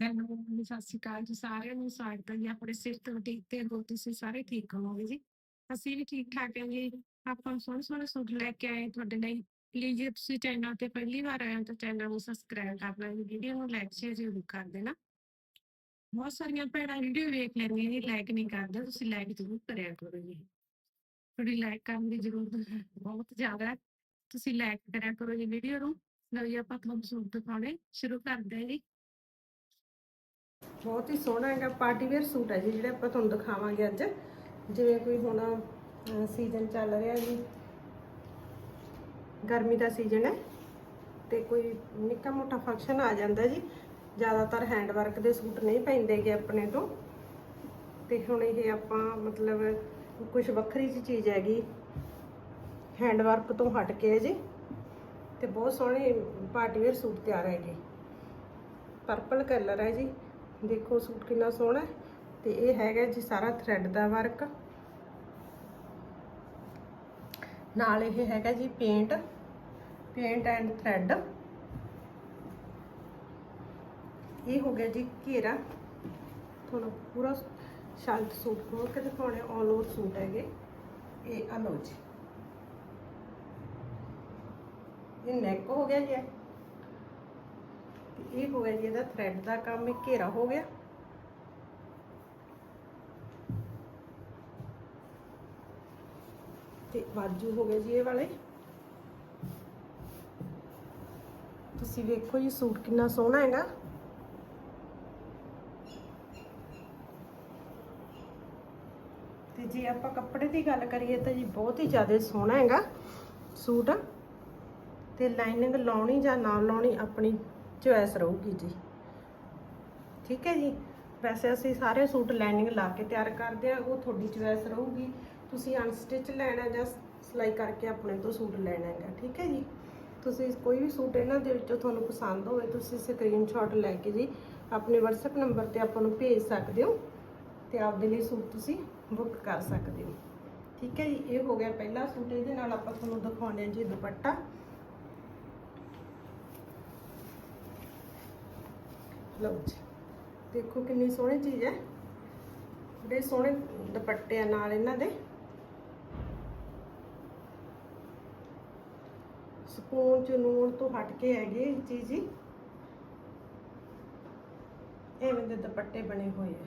Hello ਸਤਿ ਸ਼੍ਰੀ ਅਕਾਲ ਜੀ ਸਾਰਿਆਂ ਨੂੰ ਸਵਾਗਤ ਹੈ ਜੀ ਆਪਣੇ ਸਿਹਤ ਬੁਟੀਕ ਤੇ ਹੋ ਤੁਸੀਂ ਸਾਰੇ ਠੀਕ ਹੋਵੋਗੇ ਜੀ। ਅਸੀਂ ਵੀ ਠੀਕ ਠਾਕ ਹਾਂ ਜੀ। ਆਪਾਂ ਸੋਹਣੇ ਸੋਹਣੇ ਸੂਟ ਲੈ ਕੇ ਆਏ ਤੁਹਾਡੇ ਲਈ। ਪਲੀਜ਼ ਜੇ ਤੁਸੀਂ ਚੈਨਲ ਤੇ ਪਹਿਲੀ ਵਾਰ ਆਏ ਹੋ ਤਾਂ ਚੈਨਲ ਨੂੰ ਸਬਸਕ੍ਰਾਈਬ ਕਰ ਲੈਣਾ, ਵੀਡੀਓ ਨੂੰ ਲਾਈਕ, ਸ਼ੇਅਰ ਜ਼ਰੂਰ ਕਰ ਦੇਣਾ। ਬਹੁਤ ਸਾਰੀਆਂ ਭੈਣਾਂ ਵੀਡੀਓ ਵੇਖ ਲੈਂਦੀਆਂ ਜੀ ਲਾਈਕ ਨਹੀਂ ਕਰਦੇ, ਤੁਸੀਂ ਲਾਈਕ ਜ਼ਰੂਰ ਕਰਿਆ ਕਰੋ ਜੀ। ਥੋੜੀ ਲਾਈਕ ਕਰਨ ਦੀ ਜ਼ਰੂਰਤ ਬਹੁਤ ਜ਼ਿਆਦਾ ਤੁਸੀਂ ਲਾਈਕ ਕਰਿਆ ਕਰੋ ਜੀ ਵੀਡੀਓ ਨੂੰ। ਲਓ ਜੀ, ਆਪਾਂ ਤੁਹਾਨੂੰ ਸੂਟ ਦਿਖਾਉਣੇ ਸ਼ੁਰੂ ਕਰਦੇ ਹਾਂ ਜੀ। ਬਹੁਤ ਹੀ ਸੋਹਣਾ ਹੈਗਾ ਪਾਰਟੀ ਵੇਅਰ ਸੂਟ ਹੈ ਜੀ, ਜਿਹੜਾ ਆਪਾਂ ਤੁਹਾਨੂੰ ਦਿਖਾਵਾਂਗੇ ਅੱਜ। ਜਿਵੇਂ ਕੋਈ ਹੁਣ ਸੀਜ਼ਨ ਚੱਲ ਰਿਹਾ ਜੀ। ਗਰਮੀ ਦਾ ਸੀਜ਼ਨ ਹੈ ਤੇ ਕੋਈ ਨਿੱਕਾ ਮੋਟਾ ਫੰਕਸ਼ਨ ਆ ਜਾਂਦਾ ਜੀ। ਜ਼ਿਆਦਾਤਰ ਹੈਂਡ ਵਰਕ ਦੇ ਸੂਟ ਨਹੀਂ ਪੈਂਦੇਗੇ ਆਪਣੇ ਤੋਂ। ਤੇ ਹੁਣ ਇਹ ਆਪਾਂ ਮਤਲਬ ਕੁਝ ਵੱਖਰੀ ਜਿਹੀ ਚੀਜ਼ ਹੈਗੀ ਹੈਂਡ ਵਰਕ ਤੋਂ ਹਟ ਕੇ ਹੈ ਜੀ। ਤੇ ਬਹੁਤ ਸੋਹਣੇ ਪਾਰਟੀ ਵੇਅਰ ਸੂਟ ਤਿਆਰ ਹੈਗੇ। ਪਰਪਲ ਕਲਰ ਹੈ ਜੀ। ਦੇਖੋ ਸੂਟ ਕਿੰਨਾ ਸੋਹਣਾ ਤੇ ਇਹ ਹੈਗਾ ਜੀ ਸਾਰਾ ਥ੍ਰੈਡ ਦਾ ਵਰਕ ਨਾਲ ਇਹ ਹੈਗਾ ਜੀ ਪੇਂਟ ਪੇਂਟ ਐਂਡ ਥ੍ਰੈਡ ਇਹ ਹੋ ਗਿਆ ਜੀ ਘੇਰਾ। ਤੁਹਾਨੂੰ ਪੂਰਾ ਸ਼ਾਲਟ ਸੂਟ ਖੋਲ ਕੇ ਦਿਖਾਉਣੇ ਆਲ ਓਵਰ ਸੂਟ ਹੈਗੇ। ਇਹ ਆ ਲਓ ਜੀ। ਇਹ ਨੈਕ ਹੋ ਗਿਆ ਜੀ। ਇਹ। ਹੋ ਗਿਆ ਜੀ, ਇਹਦਾ ਥ੍ਰੈਡ ਦਾ ਕੰਮ ਇਹ ਘੇਰਾ ਹੋ ਗਿਆ। ਤੇ ਬਾਜੂ ਹੋ ਗਏ ਜੀ ਇਹ ਵਾਲੇ। ਤੁਸੀਂ ਵੇਖੋ ਜੀ ਸੂਟ ਕਿੰਨਾ ਸੋਹਣਾ ਹੈਗਾ। ਤੇ ਜੇ ਆਪਾਂ ਕੱਪੜੇ ਦੀ ਗੱਲ ਕਰੀਏ ਤਾਂ ਜੀ ਬਹੁਤ ਹੀ ਜ਼ਿਆਦਾ ਸੋਹਣਾ ਹੈਗਾ ਸੂਟ। ਤੇ ਲਾਈਨਿੰਗ ਲਾਉਣੀ ਜਾਂ ਨਾ ਲਾਉਣੀ ਆਪਣੀ ਚੁਆਇਸ ਰਹੂਗੀ ਜੀ। ਠੀਕ ਹੈ ਜੀ? ਵੈਸੇ ਅਸੀਂ ਸਾਰੇ ਸੂਟ ਲਾਈਨਿੰਗ ਲਾ ਕੇ ਤਿਆਰ ਕਰਦੇ ਆ ਉਹ ਤੁਹਾਡੀ ਚੁਆਇਸ ਰਹੂਗੀ। ਤੁਸੀਂ ਅਨਸਟਿਚ ਲੈਣਾ ਜਾਂ ਸਿਲਾਈ ਕਰਕੇ ਆਪਣੇ ਤੋਂ ਸੂਟ ਲੈਣਾ ਹੈਗਾ, ਠੀਕ ਹੈ ਜੀ? ਤੁਸੀਂ ਕੋਈ ਵੀ ਸੂਟ ਇਹਨਾਂ ਦੇ ਵਿੱਚੋਂ ਤੁਹਾਨੂੰ ਪਸੰਦ ਹੋਵੇ, ਤੁਸੀਂ ਸਕਰੀਨਸ਼ਾਟ ਲੈ ਕੇ ਜੀ ਆਪਣੇ WhatsApp ਨੰਬਰ ਤੇ ਆਪਾਂ ਨੂੰ ਭੇਜ ਸਕਦੇ ਹੋ ਤੇ ਆਪਦੇ ਲਈ ਸੂਟ ਤੁਸੀਂ ਬੁੱਕ ਕਰ ਸਕਦੇ ਹੋ। ਠੀਕ ਹੈ ਜੀ? ਇਹ ਹੋ ਗਿਆ ਪਹਿਲਾ ਸੂਟ, ਇਹਦੇ ਨਾਲ ਆਪਾਂ ਤੁਹਾਨੂੰ ਦਿਖਾਉਂਦੇ ਹਾਂ ਜੀ ਦੁਪੱਟਾ। ਲਓ ਜੀ। ਦੇਖੋ ਕਿੰਨੀ ਸੋਹਣੀ ਚੀਜ਼ ਹੈ। ਬੜੇ ਸੋਹਣੇ ਦੁਪੱਟੇ ਆ ਨਾਲ ਇਹਨਾਂ ਦੇ। ਸਕੂਨ ਚਨੂਨ ਤੋਂ ਹਟ ਕੇ ਹੈਗੇ ਇਹ ਚੀਜ਼ ਹੀ। ਐਵੇਂ ਦੇ ਦੁਪੱਟੇ ਬਣੇ ਹੋਏ ਆ।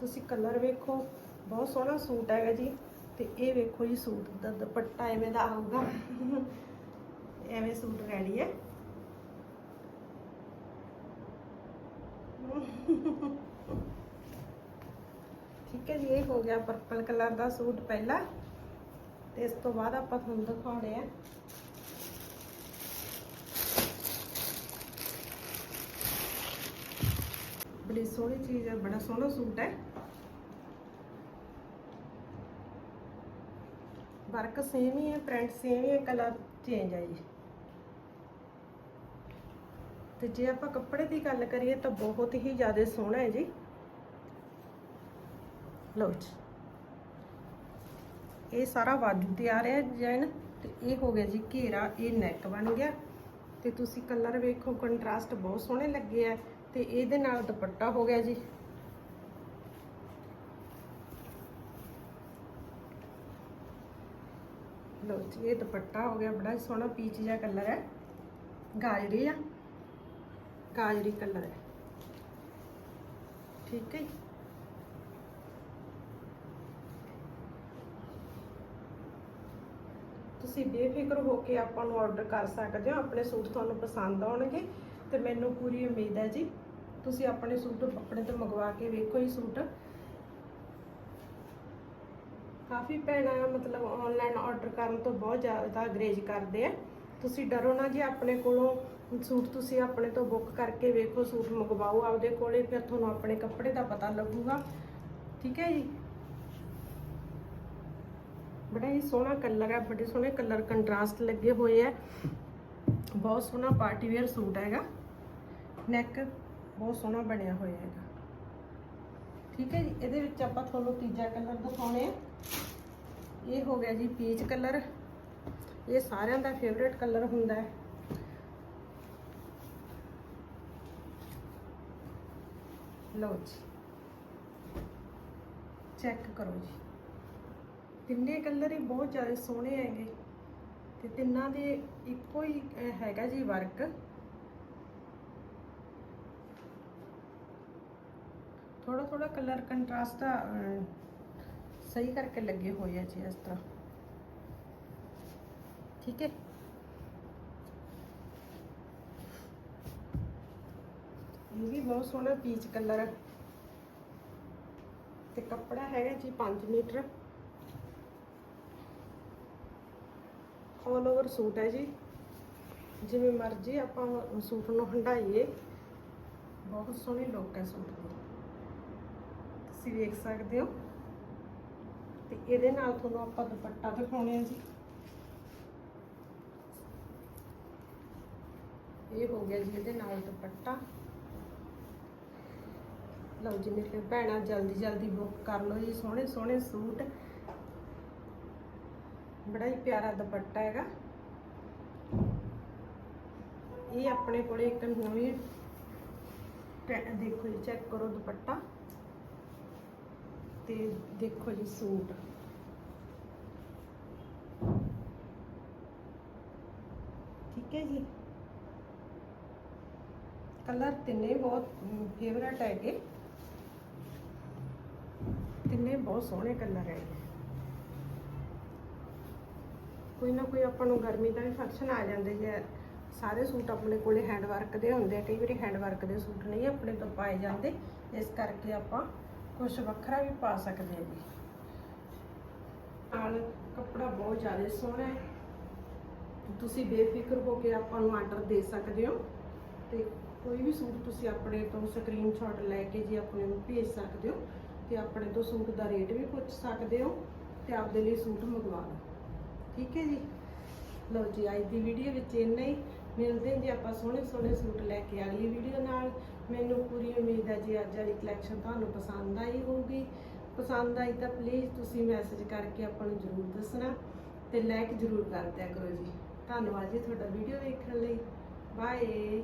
ਤੁਸੀਂ ਕਲਰ ਵੇਖੋ, ਬਹੁਤ ਸੋਹਣਾ ਸੂਟ ਹੈਗਾ ਜੀ। ਤੇ ਇਹ ਵੇਖੋ ਜੀ ਸੂਟ ਦਾ ਦੁਪੱਟਾ ਐਵੇਂ ਦਾ ਆਊਗਾ। ਐਵੇਂ ਸੂਟ ਰੈਡੀ ਹੈ। ਠੀਕ ਹੈ ਜੀ, ਇਹ ਹੋ ਗਿਆ ਪਰਪਲ ਕਲਰ ਦਾ ਸੂਟ ਪਹਿਲਾ। ਤੇ ਇਸ ਤੋਂ ਬਾਅਦ ਆਪਾਂ ਤੁਹਾਨੂੰ ਦਿਖਾਉਣੇ ਆ। ਬੜੀ ਸੋਹਣੀ ਚੀਜ਼ ਹੈ, ਬੜਾ ਸੋਹਣਾ ਸੂਟ ਹੈ। ਵਰਕ ਸੇਮ ਹੀ ਹੈ ਪ੍ਰਿੰਟ ਸੇਮ ਹੀ ਹੈ ਕਲਰ ਚੇਂਜ ਹੈ ਜੀ। ਤੇ ਜੇ ਆਪਾਂ ਕੱਪੜੇ ਦੀ ਗੱਲ ਕਰੀਏ ਤਾਂ ਬਹੁਤ ਹੀ ਜ਼ਿਆਦਾ ਸੋਹਣਾ ਹੈ ਜੀ। ਲਓ ਜੀ। ਇਹ ਸਾਰਾ ਬਾਜੂ ਤੇ ਆ ਰਿਹਾ ਡਿਜ਼ਾਈਨ ਤੇ ਇਹ ਹੋ ਗਿਆ ਜੀ ਘੇਰਾ, ਇਹ ਨੈਕ ਬਣ ਗਿਆ ਤੇ ਤੁਸੀਂ ਕਲਰ ਵੇਖੋ ਕੰਟਰਾਸਟ ਬਹੁਤ ਸੋਹਣੇ ਲੱਗੇ ਆ ਤੇ ਇਹਦੇ ਨਾਲ ਦੁਪੱਟਾ ਹੋ ਗਿਆ ਜੀ। ਲਓ ਜੀ, ਇਹ ਦੁਪੱਟਾ ਹੋ ਗਿਆ, ਬੜਾ ਸੋਹਣਾ ਪੀਚ ਜਿਹਾ ਕਲਰ ਹੈ। ਗਾਜਰੀ ਆ। ਗਾਜਰੀ ਕਲਰ ਹੈ। ਠੀਕ ਹੈ ਤੁਸੀਂ ਬੇਫਿਕਰ ਹੋ ਕੇ ਆਪਾਂ ਨੂੰ ਆਰਡਰ ਕਰ ਸਕਦੇ ਹੋ। ਆਪਣੇ ਸੂਟ ਤੁਹਾਨੂੰ ਪਸੰਦ ਆਉਣਗੇ ਤੇ ਮੈਨੂੰ ਪੂਰੀ ਉਮੀਦ ਹੈ ਜੀ। ਤੁਸੀਂ ਆਪਣੇ ਸੂਟ ਆਪਣੇ ਤੋਂ ਮੰਗਵਾ ਕੇ ਵੇਖੋ ਇਹ ਸੂਟ। ਕਾਫੀ ਭੈਣਾਂ ਮਤਲਬ ਆਨਲਾਈਨ ਆਰਡਰ ਕਰਨ ਤੋਂ ਬਹੁਤ ਜ਼ਿਆਦਾ ਗਰੇਜ ਕਰਦੇ ਆ। ਤੁਸੀਂ ਡਰੋ ਨਾ ਜੀ, ਆਪਣੇ ਕੋਲੋਂ ਸੂਟ ਤੁਸੀਂ ਆਪਣੇ ਤੋਂ ਬੁੱਕ ਕਰਕੇ ਵੇਖੋ, ਸੂਟ ਮੰਗਵਾਓ ਆਪਦੇ ਕੋਲੇ, ਫਿਰ ਤੁਹਾਨੂੰ ਆਪਣੇ ਕੱਪੜੇ ਦਾ ਪਤਾ ਲੱਗੂਗਾ। ਠੀਕ ਹੈ ਜੀ? ਬੜਾ ਹੀ ਸੋਹਣਾ ਕਲਰ ਹੈ, ਬੜੇ ਸੋਹਣੇ ਕਲਰ ਕੰਟਰਾਸਟ ਲੱਗੇ ਹੋਏ ਹੈ। ਬਹੁਤ ਸੋਹਣਾ ਪਾਰਟੀ ਵੇਅਰ ਸੂਟ ਹੈਗਾ। ਨੈਕ ਬਹੁਤ ਸੋਹਣਾ ਬਣਿਆ ਹੋਇਆ ਹੈਗਾ। ਠੀਕ ਹੈ ਜੀ, ਇਹਦੇ ਵਿੱਚ ਆਪਾਂ ਤੁਹਾਨੂੰ ਤੀਜਾ ਕਲਰ ਦਿਖਾਉਣੇ ਆ। ਇਹ ਹੋ ਗਿਆ ਜੀ ਪੀਚ ਕਲਰ। ਇਹ ਸਾਰਿਆਂ ਦਾ ਫੇਵਰੇਟ ਕਲਰ ਹੁੰਦਾ ਹੈ। ਲਓ ਜੀ। ਚੈੱਕ ਕਰੋ ਜੀ। ਤਿੰਨੇ ਕਲਰ ਹੀ ਬਹੁਤ ਜ਼ਿਆਦਾ ਸੋਹਣੇ ਹੈਗੇ। ਤੇ ਤਿੰਨਾਂ ਦੇ ਇੱਕੋ ਹੀ ਹੈਗਾ ਜੀ ਵਰਕ ਥੋੜਾ ਥੋੜਾ ਕਲਰ ਕੰਟਰਾਸਟ ਸਹੀ ਕਰਕੇ ਲੱਗੇ ਹੋਏ ਆ ਜੀ ਇਸ ਤਰ੍ਹਾਂ। ਠੀਕ ਹੈ। ਇਹ ਵੀ ਬਹੁਤ ਸੋਹਣਾ ਪੀਚ ਕਲਰ ਤੇ ਕੱਪੜਾ ਹੈਗਾ ਜੀ 5 ਮੀਟਰ। ਆਲ ਓਵਰ ਸੂਟ ਹੈ ਜੀ। ਜਿਵੇਂ ਮਰਜ਼ੀ ਆਪਾਂ ਸੂਟ ਨੂੰ ਹੰਡਾਈਏ ਬਹੁਤ ਸੋਹਣੀ ਲੁੱਕ ਹੈ ਸੂਟ ਦੀ। ਤੁਸੀਂ ਵੇਖ ਸਕਦੇ ਹੋ। ਤੇ ਇਹਦੇ ਨਾਲ ਤੁਹਾਨੂੰ ਆਪਾਂ ਦੁਪੱਟਾ ਦਿਖਾਉਣੇ ਆ ਜੀ। ਇਹ ਹੋ ਗਿਆ ਜੀ ਇਹਦੇ ਨਾਲ ਦੁਪੱਟਾ। ਲਓ ਜੀ ਮੇਰੇ ਭੈਣਾਂ, ਜਲਦੀ ਜਲਦੀ ਬੁੱਕ ਕਰ ਲਓ ਜੀ। ਸੋਹਣੇ ਸੋਹਣੇ ਸੂਟ। ਬੜਾ ਹੀ ਪਿਆਰਾ ਦੁਪੱਟਾ ਹੈਗਾ। ਇਹ ਆਪਣੇ ਕੋਲੇ ਇੱਕ ਨਵੀਂ ਟ੍ਰੈ- ਦੇਖੋ ਜੀ ਚੈੱਕ ਕਰੋ ਦੁਪੱਟਾ। ਤੇ ਦੇਖੋ ਜੀ ਸੂਟ। ਠੀਕ ਹੈ ਜੀ? ਕਲਰ ਤਿੰਨੇ ਬਹੁਤ ਫੇਵਰਟ ਹੈਗੇ। ਤਿੰਨੇ ਬਹੁਤ ਸੋਹਣੇ ਕਲਰ ਹੈਗੇ। ਕੋਈ ਨਾ ਕੋਈ ਆਪਾਂ ਨੂੰ ਗਰਮੀ ਦਾ ਵੀ ਫੰਕਸ਼ਨ ਆ ਜਾਂਦੇ ਜੇ। ਸਾਰੇ ਸੂਟ ਆਪਣੇ ਕੋਲੇ ਹੈਂਡ ਵਰਕ ਦੇ ਹੁੰਦੇ ਆ। ਕਈ ਵਾਰੀ ਹੈਂਡ ਵਰਕ ਦੇ ਸੂਟ ਨਹੀਂ ਆਪਣੇ ਤੋਂ ਪਾਏ ਜਾਂਦੇ। ਇਸ ਕਰਕੇ ਆਪਾਂ ਕੁਝ ਵੱਖਰਾ ਵੀ ਪਾ ਸਕਦੇ ਹਾਂ ਜੀ। ਨਾਲ ਕੱਪੜਾ ਬਹੁਤ ਜ਼ਿਆਦਾ ਸੋਹਣਾ ਹੈ। ਤੁਸੀਂ ਬੇਫਿਕਰ ਹੋ ਕੇ ਆਪਾਂ ਨੂੰ ਆਰਡਰ ਦੇ ਸਕਦੇ ਹੋ। ਤੇ ਕੋਈ ਵੀ ਸੂਟ ਤੁਸੀਂ ਆਪਣੇ ਤੋਂ ਸਕਰੀਨਸ਼ਾਟ ਲੈ ਕੇ ਜੀ ਆਪਣੇ ਨੂੰ ਭੇਜ ਸਕਦੇ ਹੋ ਤੇ ਆਪਣੇ ਤੋਂ ਸੂਟ ਦਾ ਰੇਟ ਵੀ ਪੁੱਛ ਸਕਦੇ ਹੋ ਤੇ ਆਪਦੇ ਲਈ ਸੂਟ ਮੰਗਵਾ ਲਓ। ਠੀਕ ਹੈ ਜੀ? ਲਓ ਜੀ, ਅੱਜ ਦੀ ਵੀਡੀਓ ਵਿੱਚ ਇੰਨਾ ਹੀ। ਮਿਲਦੇ ਹਾਂ ਜੀ ਆਪਾਂ ਸੋਹਣੇ ਸੋਹਣੇ ਸੂਟ ਲੈ ਕੇ ਅਗਲੀ ਵੀਡੀਓ ਨਾਲ। ਮੈਨੂੰ ਪੂਰੀ ਉਮੀਦ ਹੈ ਜੀ ਅੱਜ ਵਾਲੀ ਕਲੈਕਸ਼ਨ ਤੁਹਾਨੂੰ ਪਸੰਦ ਆਈ ਹੋਊਗੀ। ਪਸੰਦ ਆਈ ਤਾਂ ਪਲੀਜ਼ ਤੁਸੀਂ ਮੈਸੇਜ ਕਰਕੇ ਆਪਾਂ ਨੂੰ ਜ਼ਰੂਰ ਦੱਸਣਾ ਤੇ ਲਾਈਕ ਜ਼ਰੂਰ ਕਰ ਦਿਆ ਕਰੋ ਜੀ। ਧੰਨਵਾਦ ਜੀ ਤੁਹਾਡਾ ਵੀਡੀਓ ਵੇਖਣ ਲਈ। ਬਾਏ